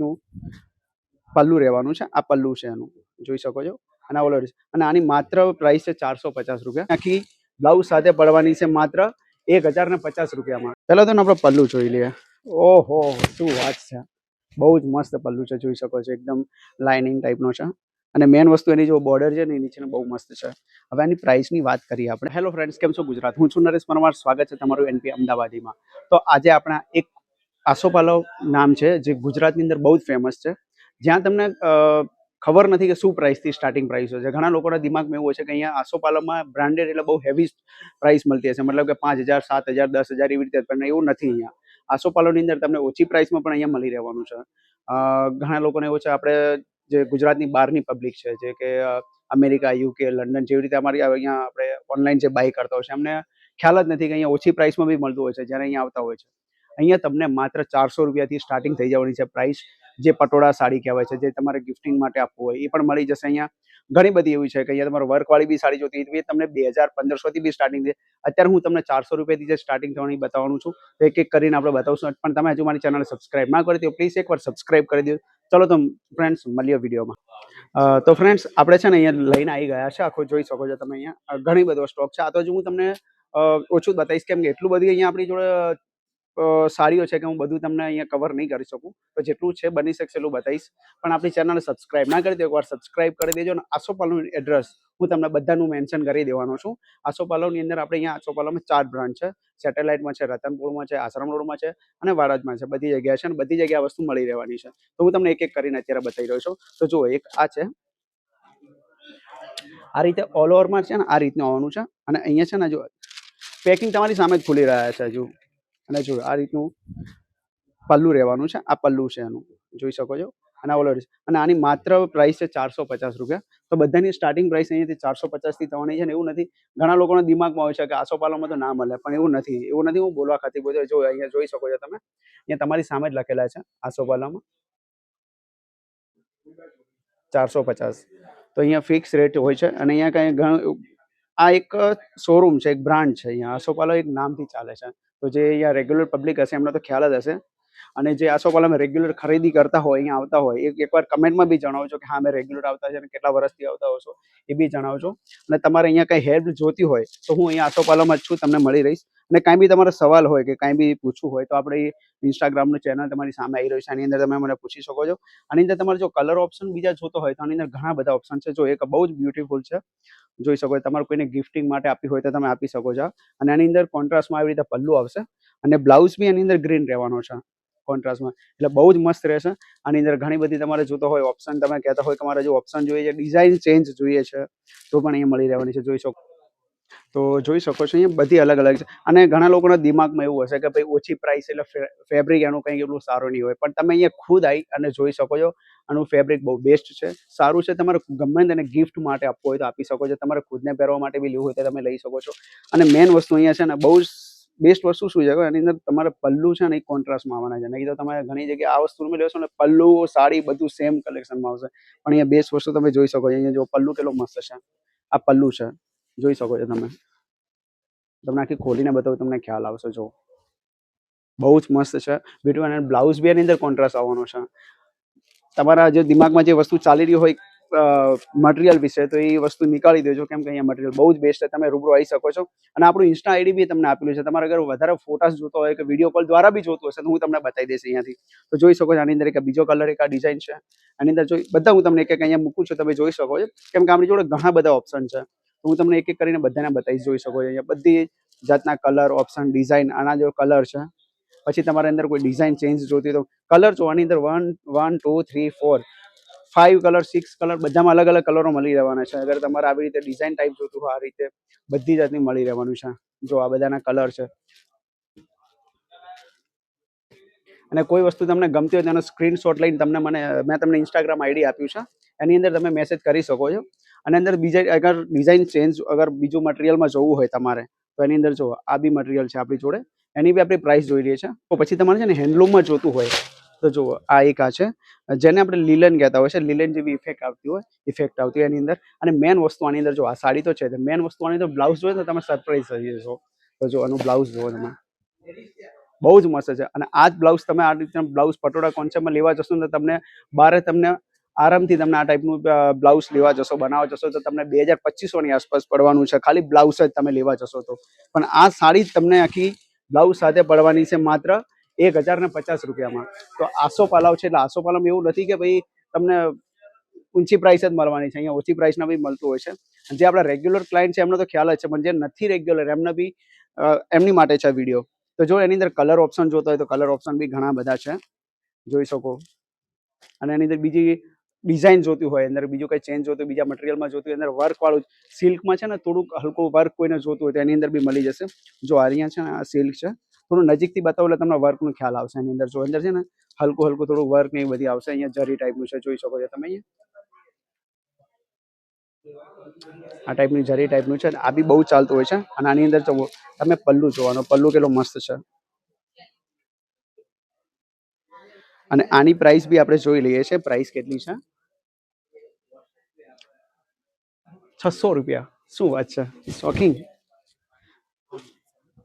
નું પલ્લુ રહેવાનું છે. આ પલ્લુ છે એનું. જોઈ શકો છો? અને ઓલો અને આની માત્ર પ્રાઇસ છે ચારસો પચાસ રૂપિયા. આખી બ્લાઉઝ સાથે પડવાની છે માત્ર એક હજાર ને પચાસ રૂપિયામાં પહેલાં તો આપણે પલ્લુ જોઈ લઈએ. ઓહો, શું વાત છે. બહુ જ મસ્ત પલ્લુ છે. જોઈ શકો છો? એકદમ લાઇનિંગ ટાઈપનો છે. અને મેન વસ્તુ એની જો બોર્ડર છે ને એ ને બહુ મસ્ત છે. હવે આની પ્રાઇસની વાત કરીએ આપણે. હેલો ફ્રેન્ડ્સ કેમ છો ગુજરાત? હું છું નરેશ પરમાર. સ્વાગત છે તમારું એનપી અમદાવાદીમાં તો આજે આપણા એક આસોપાલવ નામ છે, જે ગુજરાતની અંદર બહુ જ ફેમસ છે. જ્યાં તમને ખબર નથી કે શું પ્રાઇસથી સ્ટાર્ટિંગ પ્રાઇસ હોય છે. ઘણા લોકોના દિમાગમાં એવું હોય છે કે અહીંયા આસોપાલવમાં બ્રાન્ડેડ એટલે બહુ હેવી પ્રાઇસ મળતી હશે. મતલબ કે પાંચ હજાર, સાત હજાર, દસ હજાર એવી રીતે પણ એવું નથી અહીંયા. આસોપાલવની અંદર તમને ઓછી પ્રાઇસમાં પણ અહીંયા મળી રહેવાનું છે. ઘણા લોકોને એવું છે, આપણે જે ગુજરાતની બહારની પબ્લિક છે, જે કે અમેરિકા, યુકે, લંડન જેવી રીતે અમારી અહીંયા આપણે ઓનલાઈન જે બાય કરતા હોય છે, એમને ખ્યાલ જ નથી કે અહીંયા ઓછી પ્રાઇસમાં બી મળતું હોય છે, જ્યારે અહીંયા આવતા હોય છે. અહીંયા તમને માત્ર ચારસો રૂપિયાથી સ્ટાર્ટિંગ થઈ જવાની છે પ્રાઇસ જે પટોળા સાડી કહેવાય છે, જે તમારે ગિફ્ટિંગ માટે આપવું હોય, એ પણ મળી જશે અહીંયા. ઘણી બધી એવી છે કે અહીંયા તમારે વર્કવાળી બી સાડી જોતી એ તમને બે હજાર પંદરસોથી બી સ્ટાર્ટિંગ છે અત્યારે હું તમને ચારસો રૂપિયાથી જે સ્ટાર્ટિંગ થવાની બતાવવાનું છું, તો એક એક કરીને આપણે બતાવશું. પણ તમે હજુ મારી ચેનલ સબસ્ક્રાઇબ ના કરી દો પ્લીઝ એકવાર સબસ્ક્રાઇબ કરી દો ચલો તો ફ્રેન્ડ્સ મળીએ વિડીયોમાં તો ફ્રેન્ડ્સ આપણે છે ને અહીંયા લઈને આવી ગયા છે. આખો જોઈ શકો છો તમે અહીંયા. ઘણી બધો સ્ટોક છે. આ તો હું તમને ઓછું બતાવીશ. કેમ કે એટલું બધું અહીંયા આપણી જોડે અ, સાડીઓ છે કે હું બધું તમને અહીંયા કવર નહીં કરી શકું. તો જેટલું છે બની શકશે એટલું બતાવીશ. પણ આપણી ચેનલને સબસ્ક્રાઇબ ના કરી દો એકવાર સબસ્ક્રાઇબ કરી દેજો અને આસોપાલવનું એડ્રેસ હું તમને બધાનું મેન્શન કરી દેવાનો છું. આસોપાલવની અંદર આપણે અહીંયા આસોપાલવમાં ચાર બ્રાન્ચ છે. સેટેલાઇટમાં છે રતનપુરમાં છે આશ્રમ રોડમાં છે અને વાડજમાં છે. બધી જગ્યાએ છે અને બધી જગ્યાએ વસ્તુ મળી રહેવાની છે. તો હું તમને એક એક કરીને અત્યારે બતાવી રહ્યો છું. તો જુઓ એક આ છે. આ રીતે ઓલ ઓવરમાં છે ને આ રીતનું આવવાનું છે. અને અહીંયા છે ને જો પેકિંગ તમારી સામે જ ખુલી રહ્યા છે હજુ. અને જો આ રીતનું પલ્લુ રહેવાનું છે, આ પલ્લુ છે એનું, જોઈ શકો છો? અને ઓલો અને આની માત્ર પ્રાઇસ છે ચારસો પચાસ રૂપિયા. તો બધાની સ્ટાર્ટિંગ પ્રાઇસ અહીંયાથી ચારસો પચાસથી થવાની છે ને એવું નથી. ઘણા લોકોના દિમાગમાં હોય છે કે આસોપાલોમાં તો ના મળે, પણ એવું નથી. એવું નથી, હું બોલવા ખાતી બોલ જો અહીંયા જોઈ શકો છો તમે, અહીંયા તમારી સામે જ લખેલા છે આસોપાલામાં ચારસો પચાસ. તો અહીંયા ફિક્સ રેટ હોય છે. અને અહીંયા કાંઈ ઘણું આ એક શોરૂમ છે, એક બ્રાન્ડ છે અહીંયા. આસોપાલવ એક નામથી ચાલે છે. તો જે અહીંયા રેગ્યુલર પબ્લિક હશે એમને તો ખ્યાલ જ હશે. અને જે આસોપાલવમાં રેગ્યુલર ખરીદી કરતા હોય, અહીંયા આવતા હોય, એક એકવાર કમેન્ટમાં બી જણાવજો કે હા અમે રેગ્યુલર આવતા છે અને કેટલા વર્ષથી આવતા હોશો, એ બી જણાવજો. અને તમારે અહીંયા કંઈ હેલ્પ જોતી હોય તો હું અહીંયા આસોપાલવમાં જ છું, તમને મળી રહીશ. અને કાંઈ બી તમારો સવાલ હોય કે કાંઈ બી પૂછવું હોય તો આપણે ઇન્સ્ટાગ્રામનું ચેનલ તમારી સામે આવી રહ્યું છે. આની અંદર તમે મને પૂછી શકો છો. આની અંદર તમારે જો કલર ઓપ્શન બીજા જોતો હોય તો આની અંદર ઘણા બધા ઓપ્શન છે. જો એક બહુ જ બ્યુટીફુલ છે. જોઈ શકો તમારે કોઈને ગિફ્ટિંગ માટે આપી હોય તો તમે આપી શકો છો. અને આની અંદર કોન્ટ્રાસ્ટમાં આવી રીતે પલ્લુ આવશે. અને બ્લાઉઝ બી એની અંદર ગ્રીન રહેવાનો છે. કોન્ટ્રાસ્ટમાં એટલે બહુ જ મસ્ત રહેશે. આની અંદર ઘણી બધી તમારે જોતો હોય ઓપ્શન તમે કહેતા હોય કે મારે જો ઓપ્શન જોઈએ છે. ડિઝાઇન ચેન્જ જોઈએ છે. તો પણ અહીંયા મળી રહેવાની છે. જોઈ શકો તો જોઈ શકો છો, અહીંયા બધી અલગ અલગ છે. અને ઘણા લોકોના દિમાગમાં એવું હશે કે ભાઈ ઓછી પ્રાઇસ એટલે ફેબ્રિક એનું કંઈ એટલું સારું નહીં હોય. પણ તમે અહીંયા ખુદ આવી અને જોઈ શકો છો, આનું ફેબ્રિક બહુ બેસ્ટ છે. સારું છે તમારે ગમે તેને ગિફ્ટ માટે આપવું હોય તો આપી શકો છો. તમારે ખુદને પહેરવા માટે બી લેવું હોય તો તમે લઈ શકો છો. અને મેન વસ્તુ અહીંયા છે ને, બહુ બેસ્ટ વસ્તુ શું છે એની અંદર તમારે પલ્લુ છે ને, એ કોન્ટ્રાસ્ટમાં આવવાના છે. નહીં તો તમારે ઘણી જગ્યાએ આ વસ્તુ લેશો ને, પલ્લુ, સાડી બધું સેમ કલેક્શનમાં આવશે. પણ અહીંયા બેસ્ટ વસ્તુ તમે જોઈ શકો છો. અહીંયા જો પલ્લુ કેટલો મસ્ત છે. આ પલ્લુ છે. જોઈ શકો છો તમે. તમને આખી ખોલીને બતાવું, તમને ખ્યાલ આવશે જો બહુ જ મસ્ત છે. બ્યુટી અને બ્લાઉઝ બી એની અંદર કોન્ટ્રાસ્ટ આવવાનો છે. તમારા જે દિમાગમાં જે વસ્તુ ચાલી રહી હોય મટીરિયલ વિશે, તો એ વસ્તુ નીકાળી દેજો. કેમ કે અહીંયા મટીરિયલ બહુ જ બેસ્ટ છે. તમે રૂબરૂ આવી શકો છો. અને આપણું ઇન્સ્ટા આઈડી બી તમને આપેલું છે. તમારે અગર વધારે ફોટાસ જોતો હોય કે વીડિયો કોલ દ્વારા બી જોતો હશે, તો હું તમને બતાવી દઈશ અહીંયાથી. તો જોઈ શકો છો, આની અંદર એક બીજો કલર એક આ ડિઝાઇન છે. આની અંદર જોઈ, બધા હું તમને એક એક અહીંયા મૂકું છું, તમે જોઈ શકો છો. કેમ કે આપણી જોડે ઘણા બધા ઓપ્શન છે. તો હું તમને એક એક કરીને બધાને બતાવી જોઈ શકો છો. અહીંયા બધી જાતના કલર ઓપ્શન ડિઝાઇન આના જો કલર છે. પછી તમારે અંદર કોઈ ડિઝાઇન ચેન્જ જોતી તો કલર જો આની અંદર one one two three four five colour six colour બધામાં અલગ અલગ કલરો મળી રહેવાના છે. અગર તમારે આવી રીતે ડિઝાઇન ટાઈપ જોતું હોય, આ રીતે બધી જાતની મળી રહેવાનું છે. જો આ બધાના કલર છે. અને કોઈ વસ્તુ તમને ગમતી હોય તેનો સ્ક્રીનશોટ લઈને તમને મને, મેં તમને ઇન્સ્ટાગ્રામ આઈડી આપ્યું છે. એની અંદર તમે મેસેજ કરી શકો છો. અને અંદર બીજા અગર ડિઝાઇન ચેન્જ અગર બીજું મટીરિયલમાં જવું હોય તમારે, તો એની અંદર જો આ બી મટીરિયલ છે આપણી જોડે. એની બી આપણી પ્રાઇસ જોઈ રહી છે તો પછી તમારે છે ને હેન્ડલૂમમાં જોતું હોય, તો જુઓ આ એક આ છે. જેને આપણે લીલન કહેતા હોય છે, લીલન જેવી ઇફેક્ટ આવતી હોય ઇફેક્ટ આવતી હોય એની અંદર. અને મેન વસ્તુ આની અંદર જો આ સાડી તો છે મેન વસ્તુ આની અંદર બ્લાઉઝ જોઈએ તો તમે સરપ્રાઈઝ થઈ જશો. તો જો આનું બ્લાઉઝ જુઓ તમે. બહુ જ મસ્ત છે. અને આ જ બ્લાઉઝ તમે આ રીતના બ્લાઉઝ પટોળા કોન્સેપ્ટમાં લેવા જશો ને તો તમને બારે તમને આરામથી તમને આ ટાઈપનું બ્લાઉઝ લેવા જશો, બનાવવા જશો, તો તમને બે હજાર પચીસોની આસપાસ પડવાનું છે. ખાલી બ્લાઉઝ જ તમે લેવા જશો તો. પણ આ સાડી તમને આખી બ્લાઉઝ સાથે પડવાની છે માત્ર એક હજાર ને પચાસ રૂપિયામાં. તો આસો પાલાવ છે એટલે આસો પાલાવ એવું નથી કે ભાઈ તમને ઊંચી પ્રાઇસ જ મળવાની છે. અહીંયા ઓછી પ્રાઇસના બી મળતું હોય છે. જે આપણા રેગ્યુલર ક્લાયન્ટ છે, એમનો તો ખ્યાલ જ છે, પણ જે નથી રેગ્યુલર એમને બી એમની માટે છે વીડિયો તો જો એની અંદર કલર ઓપ્શન જોતો હોય તો કલર ઓપ્શન બી ઘણા બધા છે. જોઈ શકો. અને એની અંદર બીજી ડિઝાઇન જોતી હોય, અંદર બીજું કંઈ ચેન્જ જોતું બીજા મટીરિયલમાં જોતું અંદર વર્ક વાળું સિલ્કમાં છે ને થોડુંક હલકું વર્ક કોઈને જોતું હોય તો એની અંદર બી મળી જશે. જો અહીંયા છે ને આ સિલ્ક છે, થોડું નજીકથી બતાવો એટલે તમને વર્કનો ખ્યાલ આવશે એની અંદર. જો અંદર છે ને હલકું હલકું થોડું વર્ક ને એ બધી આવશે, અહીંયા જરી ટાઈપનું છે, જોઈ શકો છો તમે અહીંયા. આ ટાઈપની જરી ટાઈપનું છે આ બી બહુ ચાલતું હોય છે અને આની અંદર તમે પલ્લું જોવાનો, પલ્લું કેટલો મસ્ત છે. અને આની પ્રાઇસ બી આપણે જોઈ લઈએ છીએ. પ્રાઇસ કેટલી છે? છસો રૂપિયા. શું વાત છે? શોકિંગ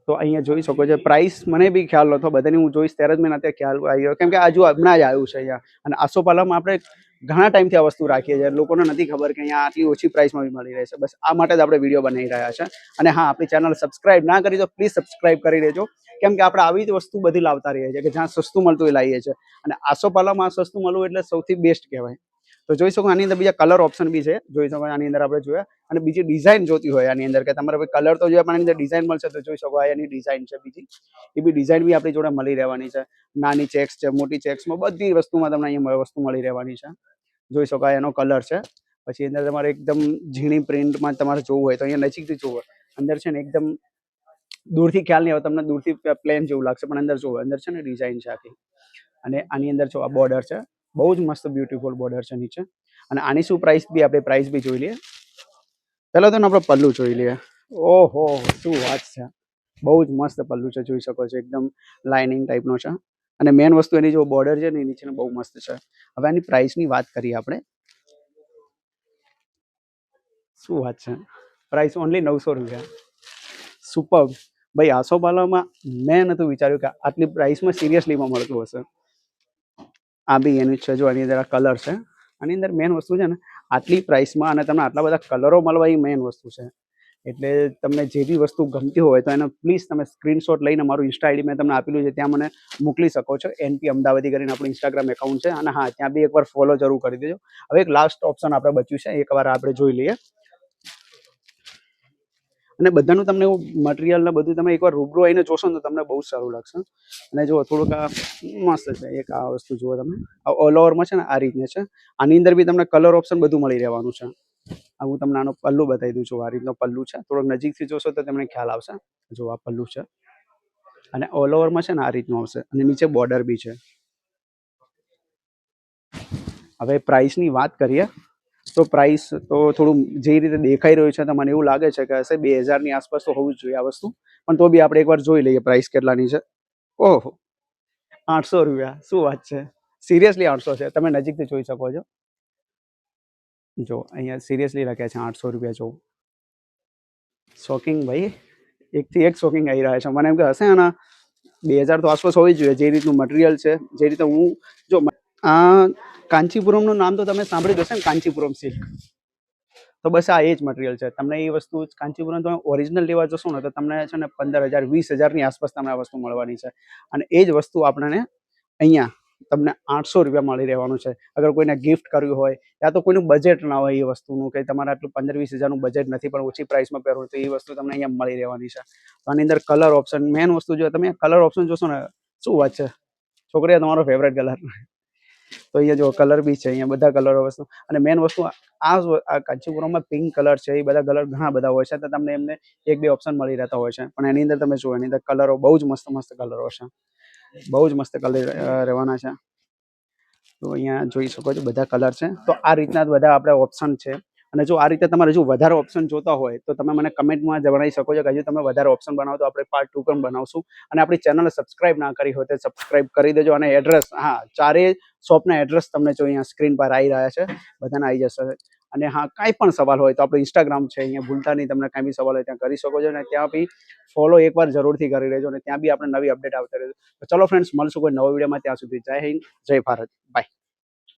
તો અહીંયા જોઈ શકો છો. પ્રાઇસ મને બી ખ્યાલ નહોતો. બધાની હું જોઈશ ત્યારે જ મને અત્યારે ખ્યાલ આવ્યો. કેમ કે આજુ હમણાં જ આવ્યું છે અહીંયા. અને આસોપાલવમાં આપણે ઘણા ટાઈમથી આ વસ્તુ રાખીએ છીએ. લોકોને નથી ખબર કે અહીંયા આટલી ઓછી પ્રાઇસમાં બી મળી રહે છે. બસ આ માટે જ આપણે વીડિયો બનાવી રહ્યા છે. અને હા, આપણી ચેનલ સબસ્ક્રાઇબ ના કરી તો પ્લીઝ સબસ્ક્રાઇબ કરી દેજો. કેમ કે આપણે આવી જ વસ્તુ બધી લાવતા રહીએ છીએ કે જ્યાં સસ્તું મળતું એ લાવીએ છીએ. અને આસોપાલવમાં આ સસ્તું મળવું એટલે સૌથી બેસ્ટ કહેવાય. તો જોઈ શકો આની અંદર બીજા કલર ઓપ્શન બી છે. જોઈ શકો આની અંદર આપણે જોયા. અને બીજી ડિઝાઇન જોતી હોય આની અંદર કે તમારે કલર તો જોઈએ પણ આની અંદર ડિઝાઇન મળશે તો જોઈ શકો એની ડિઝાઇન છે બીજી. એ બી ડિઝાઇન બી આપણી જોડે મળી રહેવાની છે. નાની ચેક્સ છે, મોટી ચેક્સમાં બધી વસ્તુમાં તમને અહીંયા વસ્તુ મળી રહેવાની છે. જોઈ શકો એનો કલર છે. પછી અંદર તમારે એકદમ ઝીણી પ્રિન્ટમાં તમારે જોવું હોય તો અહીંયા નજીકથી જોવું હોય. અંદર છે ને એકદમ દૂરથી ખ્યાલ નહીં આવે, તમને દૂરથી પ્લેન જેવું લાગશે, પણ અંદર જોવો. અંદર છે ને ડિઝાઇન છે આખી. અને આની અંદર જો આ બોર્ડર છે બહુ જ મસ્ત બ્યુટીફુલ બોર્ડર છે નીચે. અને આની શું પ્રાઇસ બી? આપણે પ્રાઇસ બી જોઈ લઈએ. પહેલાં તો આપણે પલ્લુ જોઈ લઈએ. ઓહો, શું વાત છે. બહુ જ મસ્ત પલ્લુ છે, જોઈ શકો છો, એકદમ લાઇનિંગ ટાઈપનો છે. અને મેન વસ્તુ એની જો બોર્ડર છે ને એ નીચેનો બહુ મસ્ત છે. હવે આની પ્રાઇસની વાત કરીએ આપણે. શું વાત છે. પ્રાઇસ ઓનલી નવસો રૂપિયા. સુપર ભાઈ આસોપાલામાં મેં નહોતું વિચાર્યું કે આટલી પ્રાઇસમાં સિરિયસલીમાં મળતું હશે. આ બી એની છે જો આની અંદર કલર છે. આની અંદર મેન વસ્તુ છે ને, આટલી પ્રાઇસમાં અને તમને આટલા બધા કલરો મળવા એ મેઇન વસ્તુ છે. એટલે તમને જે બી વસ્તુ ગમતી હોય તો એને પ્લીઝ તમે સ્ક્રીનશોટ લઈને મારું ઇન્સ્ટા આઈડી મેં તમને આપેલું છે, ત્યાં મને મોકલી શકો છો. એનપી અમદાવાદી કરીને આપણું ઇન્સ્ટાગ્રામ એકાઉન્ટ છે અને હા, ત્યાં બી એકવાર ફોલો જરૂર કરી દેજો. હવે એક લાસ્ટ ઓપ્શન આપણે બચ્યું છે એકવાર આપણે જોઈ લઈએ. અને બધાનું તમને મટીરિયલ ને બધું તમે એકવાર રૂબરૂ આવીને જોશો ને તો તમને બહુ સારું લાગશે. અને જો થોડુંક આ મસ્ત છે. એક આ વસ્તુ જુઓ તમે. ઓલ ઓવરમાં છે ને આ રીતને છે. આની અંદર બી તમને કલર ઓપ્શન બધું મળી રહેવાનું છે. આ હું તમને આનો પલ્લુ બતાવી દઉં છું. આ રીતનો પલ્લુ છે. થોડોક નજીકથી જોશો તો તમને ખ્યાલ આવશે. જો આ પલ્લુ છે. અને ઓલ ઓવરમાં છે ને આ રીતનું આવશે. અને નીચે બોર્ડર બી છે. હવે પ્રાઇસની વાત કરીએ. તો પ્રાઇસ તો થોડું જે રીતે દેખાઈ રહ્યું છે તો મને એવું લાગે છે કે હશે બે હજારની આસપાસ તો હોવું જ જોઈએ આ વસ્તુ. પણ તો બી આપણે એકવાર જોઈ લઈએ પ્રાઇસ કેટલાની છે. ઓહો! આઠસો રૂપિયા. શું વાત છે? સિરિયસલી આઠસો છે? તમે નજીકથી જોઈ શકો છો. જો, અહીંયા સિરિયસલી લખ્યા છે આઠસો રૂપિયા જો શોકિંગ ભાઈ. એકથી એક શોકિંગ આવી રહ્યા છે. મને એમ કે હશે આના બે હજાર તો આસપાસ હોવી જોઈએ. જે રીતનું મટીરિયલ છે, જે રીતે હું જો આ કાંચીપુરમનું નામ તો તમે સાંભળ્યું હશે ને, કાંચીપુરમ સિલ્ક તો બસ આ એ જ મટીરિયલ છે. તમને એ વસ્તુ કાંચીપુરમ તમે ઓરિજિનલ લેવા જશો ને, તો તમને છે ને પંદર હજાર વીસ હજારની આસપાસ તમને આ વસ્તુ મળવાની છે. અને એ જ વસ્તુ આપણને અહીંયા તમને આઠસો રૂપિયા મળી રહેવાનું છે. અગર કોઈને ગિફ્ટ કર્યું હોય, યા તો કોઈનું બજેટ ના હોય એ વસ્તુનું, કે તમારે આટલું પંદર વીસ હજારનું બજેટ નથી, પણ ઓછી પ્રાઇસમાં પહેરવું તો એ વસ્તુ તમને અહીંયા મળી રહેવાની છે. તો આની અંદર કલર ઓપ્શન મેન વસ્તુ જો તમે કલર ઓપ્શન જોશો ને, શું વાત છે? છોકરીએ તમારો ફેવરેટ કલર તો અહીંયા જો કલર બી છે, અહીંયા બધા કલરો વસ્તુ અને મેન વસ્તુ આ કાંચીપુરમમાં પિંક કલર છે, એ બધા કલર ઘણા બધા હોય છે, તો તમને એમને એક બે ઓપ્શન મળી રહેતા હોય છે. પણ એની અંદર તમે જુઓ, એની અંદર કલરો બહુ જ મસ્ત મસ્ત કલરો છે. બહુ જ મસ્ત કલર રહેવાના છે. તો અહીંયા જોઈ શકો છો, બધા કલર છે. તો આ રીતના બધા આપણે ઓપ્શન છે. અને જો આ રીતે તમારે જો વધારે ઓપ્શન જોતા હોય, તો તમે મને કમેન્ટમાં જણાવી શકો છો કે હજુ તમે વધારે ઓપ્શન બનાવો, તો આપણે પાર્ટ ટુ પણ બનાવશું. અને આપણી ચેનલ સબસ્ક્રાઇબ ના કરી હોય તો સબસ્ક્રાઇબ કરી દેજો અને એડ્રેસ હા ચારે શોપના એડ્રેસ તમને જો અહીંયા સ્ક્રીન પર આવી રહ્યા છે, બધાને આવી જશે. અને હા, કાંઈ પણ સવાલ હોય તો આપણું ઇન્સ્ટાગ્રામ છે, અહીંયા ભૂલતા નહીં, તમને કાંઈ બી સવાલ હોય ત્યાં કરી શકો છો, અને ત્યાં બી ફોલો એકવાર જરૂરથી કરી લેજો, અને ત્યાં બી આપણે નવી અપડેટ આવતી રહેજો. તો ચલો ફ્રેન્ડ્સ મળશું કોઈ નવો વિડીયોમાં ત્યાં સુધી જય હિન્દ, જય ભારત બાય